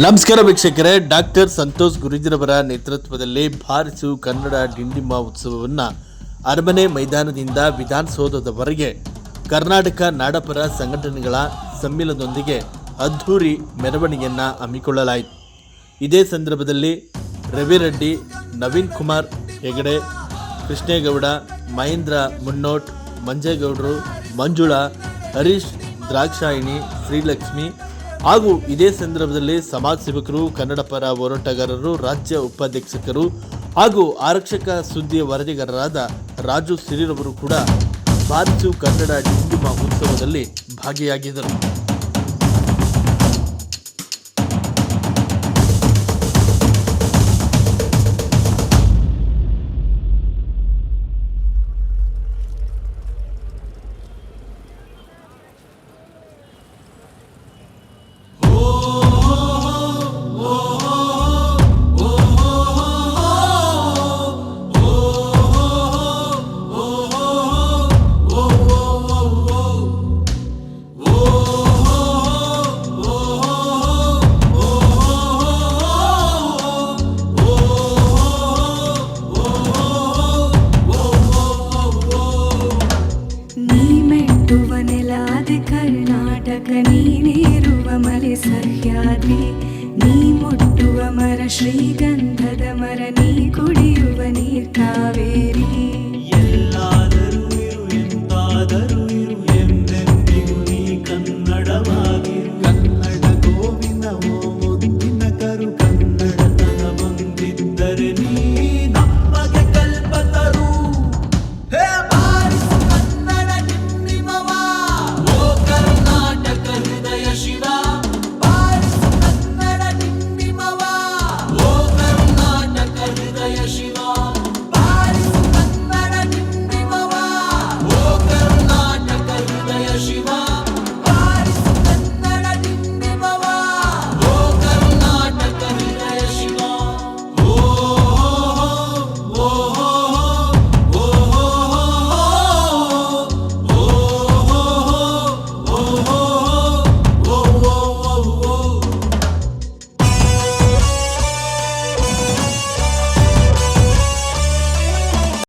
ನಮಸ್ಕಾರ ವೀಕ್ಷಕರೇ, ಡಾಕ್ಟರ್ ಸಂತೋಷ್ ಗುರುಜಿರವರ ನೇತೃತ್ವದಲ್ಲಿ ಭಾರಿಸು ಕನ್ನಡ ಡಿಂಡಿಮ ಉತ್ಸವವನ್ನು ಅರಮನೆ ಮೈದಾನದಿಂದ ವಿಧಾನಸೌಧದವರೆಗೆ ಕರ್ನಾಟಕ ನಾಡಪರ ಸಂಘಟನೆಗಳ ಸಮ್ಮಿಲನದೊಂದಿಗೆ ಅದ್ಧೂರಿ ಮೆರವಣಿಗೆಯನ್ನು ಹಮ್ಮಿಕೊಳ್ಳಲಾಯಿತು. ಇದೇ ಸಂದರ್ಭದಲ್ಲಿ ರವಿರೆಡ್ಡಿ ನವೀನ್ ಕುಮಾರ್ ಹೆಗಡೆ, ಕೃಷ್ಣೇಗೌಡ, ಮಹೇಂದ್ರ ಮುನ್ನೋಟ್, ಮಂಜೇಗೌಡರು, ಮಂಜುಳಾ, ಹರೀಶ್ ದ್ರಾಕ್ಷಾಯಿಣಿ, ಶ್ರೀಲಕ್ಷ್ಮಿ ಹಾಗೂ ಇದೇ ಸಂದರ್ಭದಲ್ಲಿ ಸಮಾಜ ಸೇವಕರು ಕನ್ನಡ ಪರ ಹೋರಾಟಗಾರರು, ರಾಜ್ಯ ಉಪಾಧ್ಯಕ್ಷಕರು ಹಾಗೂ ಆರಕ್ಷಕ ಸುದ್ದಿ ವರದಿಗಾರರಾದ ರಾಜು ಸಿರಿರವರು ಕೂಡ ಬಾರಿಸು ಕನ್ನಡ ಡಿಂಡಿಮ ಉತ್ಸವದಲ್ಲಿ ಭಾಗಿಯಾಗಿದ್ದರು. ನೆಲಾದೆ ಕರ್ನಾಟಕ ನೀನೇರುವ ಮಲೆ ಸಹ್ಯಾದ್ರಿ. ನೀ ಮುಟ್ಟುವ ಮರ ಶ್ರೀಗಂಧದ ಮರ ನೀ ಕುಡಿಯುವ ನೀರ್